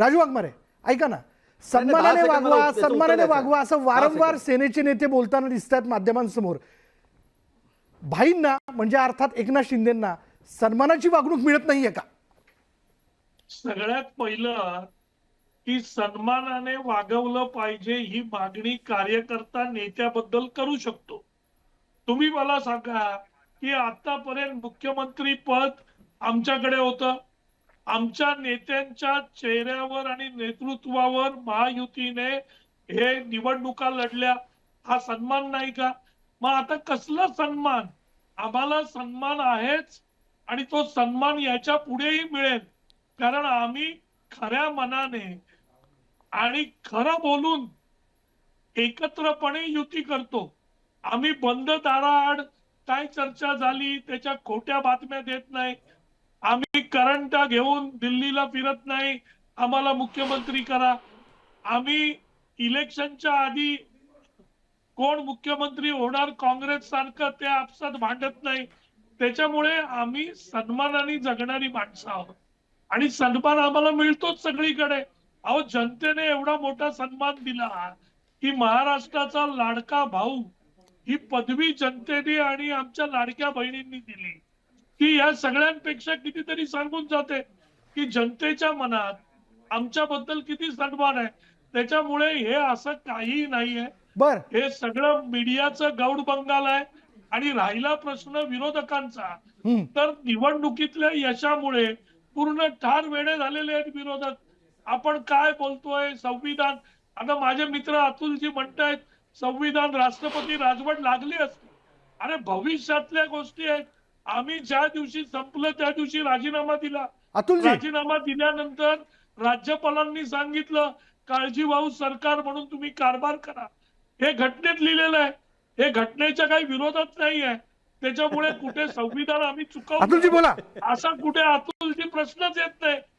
राजू वाघमारे ऐका ना. सन्मानाने वागवा सन्मानाने. वागवा असं वारंवार. सेनेचे नेते बोलताना दिसतात माध्यमांसमोर. भाईंना म्हणजे अर्थात एकनाथ शिंदेना सन्मानाची वागणूक मिळत नाहीये का? सगळ्यात पहिलं की सन्मानाने वागवलं पाहिजे ही मागणी कार्यकर्ता नेत्याबद्दल करू शकतो. तुम्ही मला सांगा की आतापर्यंत मुख्यमंत्री पद आमच्याकडे होतं? आमच्या नेत्यांच्या चेहऱ्यावर आणि नेतृत्वावर महायुतीने हे निवडणुका लढल्या. हा सन्मान नाही का? मग आता कसला सन्मान? आम्हाला सन्मान आहेच आणि तो सन्मान याच्या पुढेही मिळेल. कारण आम्ही खऱ्या मनाने आणि खरं बोलून एकत्रपणे युती करतो. आम्ही बंद दाराआड काय चर्चा झाली त्याच्या खोट्या बातम्या देत नाही. आम्ही करंट घेऊन दिल्लीला फिरत नाही. आम्हाला मुख्यमंत्री करा. आम्ही इलेक्शनच्या आधी कोण मुख्यमंत्री होणार काँग्रेस सारखं ते आपसात भांडत नाही. त्याच्यामुळे आम्ही सन्मानाने जगणारी माणसं आहोत. आणि सन्मान आम्हाला मिळतोच सगळीकडे. अहो जनतेने एवढा मोठा सन्मान दिला. की महाराष्ट्राचा लाडका भाऊ ही पदवी जनतेने आणि आमच्या लाडक्या बहिणींनी दिली. की या सगळ्यांपेक्षा कितीतरी सांगून जाते की जनतेच्या मनात आमच्याबद्दल किती सन्मान आहे. त्याच्यामुळे हे असं काही नाहीये. बर. हे सगळं मीडियाचं गौड बंगाल आहे आणि राहिला प्रश्न विरोधकांचा. तर निवडणुकीतल्या यशामुळे पूर्ण ठार वेडे झालेले आहेत विरोधक. आपण काय बोलतोय? संविधान. आता माझे मित्र अतुलजी म्हणतायत संविधान राष्ट्रपती राजवट लागली असती. अरे भविष्यातल्या गोष्टी आहेत. आम्ही ज्या दिवशी संपलं त्या दिवशी राजीनामा दिला. अतुलजी! राजीनामा दिल्यानंतर राज्यपालांनी सांगितलं काळजीवाहू सरकार म्हणून तुम्ही कारभार करा. हे घटनेत लिहिलेलं आहे. हे घटनेच्या काही विरोधात नाही आहे. त्याच्यामुळे कुठे संविधान आम्ही चुकवतो असा कुठे अतुलजी प्रश्नच येत नाही.